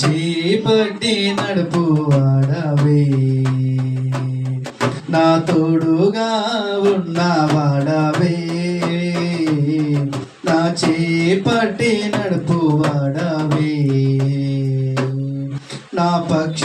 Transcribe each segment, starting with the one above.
చేపట్టి నడుపు వాడవే. నా తోడుగా ఉన్నవాడవే నా చేపట్టి నడుపు వాడవే. నా పక్ష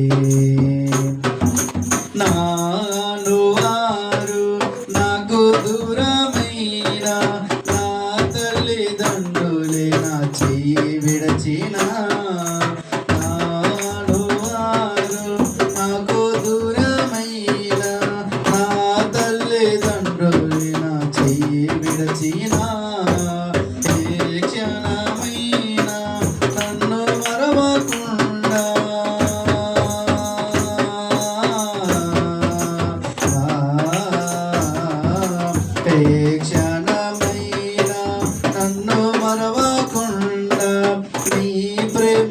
చెయ్యి విడచిన నాను నాకు దూరమైన నా తల్లిదండ్రులే నా చెయ్యి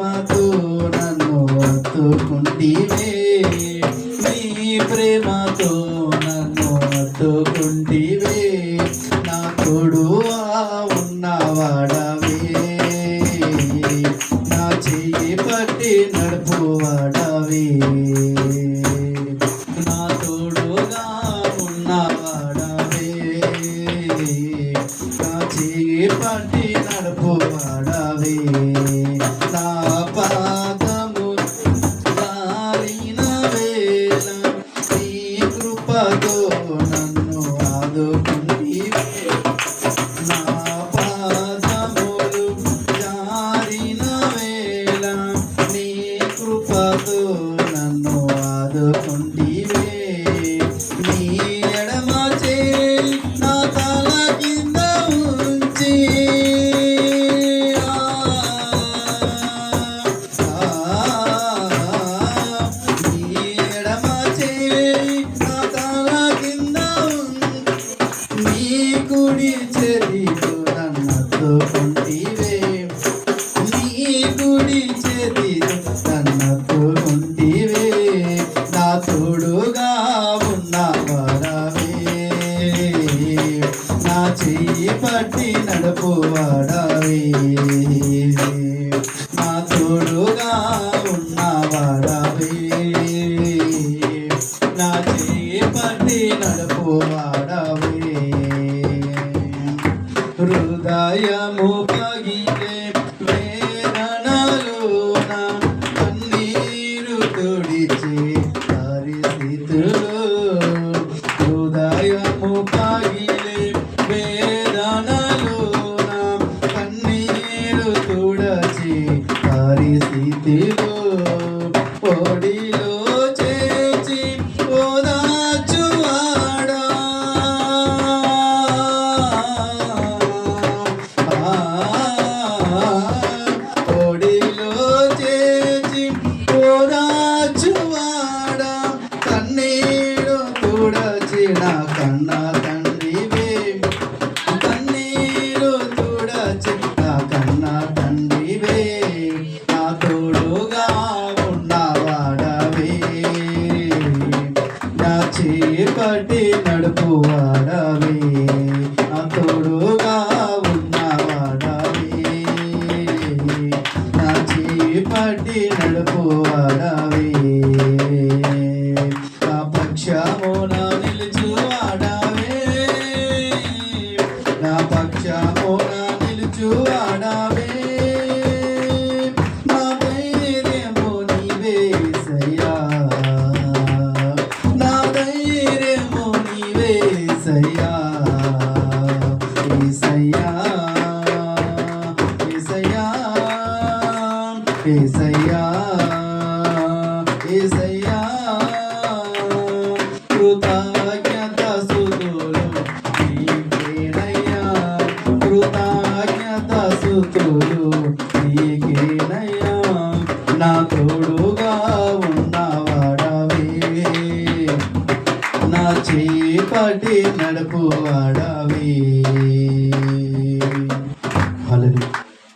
ప్రేమతో నన్ను అత్తుకుంటివే నీ ప్రేమతో నన్ను అత్తుకుంటివే నా తోడువా ఉన్నవాడవే. నా చెయ్యి పట్టి నడుపువాడవే. నా తోడుగా నీ కుడి చెరితో నన్నత్తుకుంటివే నా తోడుగా ఉన్నవాడవే నా చెయ్యి పట్టి నడుపువాడవే నా తోడుగా ఉన్నవాడవే నా చెయ్యి పట్టి హృదయము తుడచిన కన్నా తండ్రివే కన్నీరు తుడచి కన్నా తండ్రివే నా తోడుగా ఉన్నవాడవే నా చేపట్టి నడుపువాడవే నా తోడుగా ఉన్నవాడవే నా చేపట్టి నడుపువాడవే ఏసయ్యా ఏసయ్యా కృతజ్ఞత సుతులు నీకేనయ్యా కృతజ్ఞత సుతులు నీకేనయ్యా నా తోడుగా ఉన్నవాడవే. నా చేపటి నడుపు వాడవే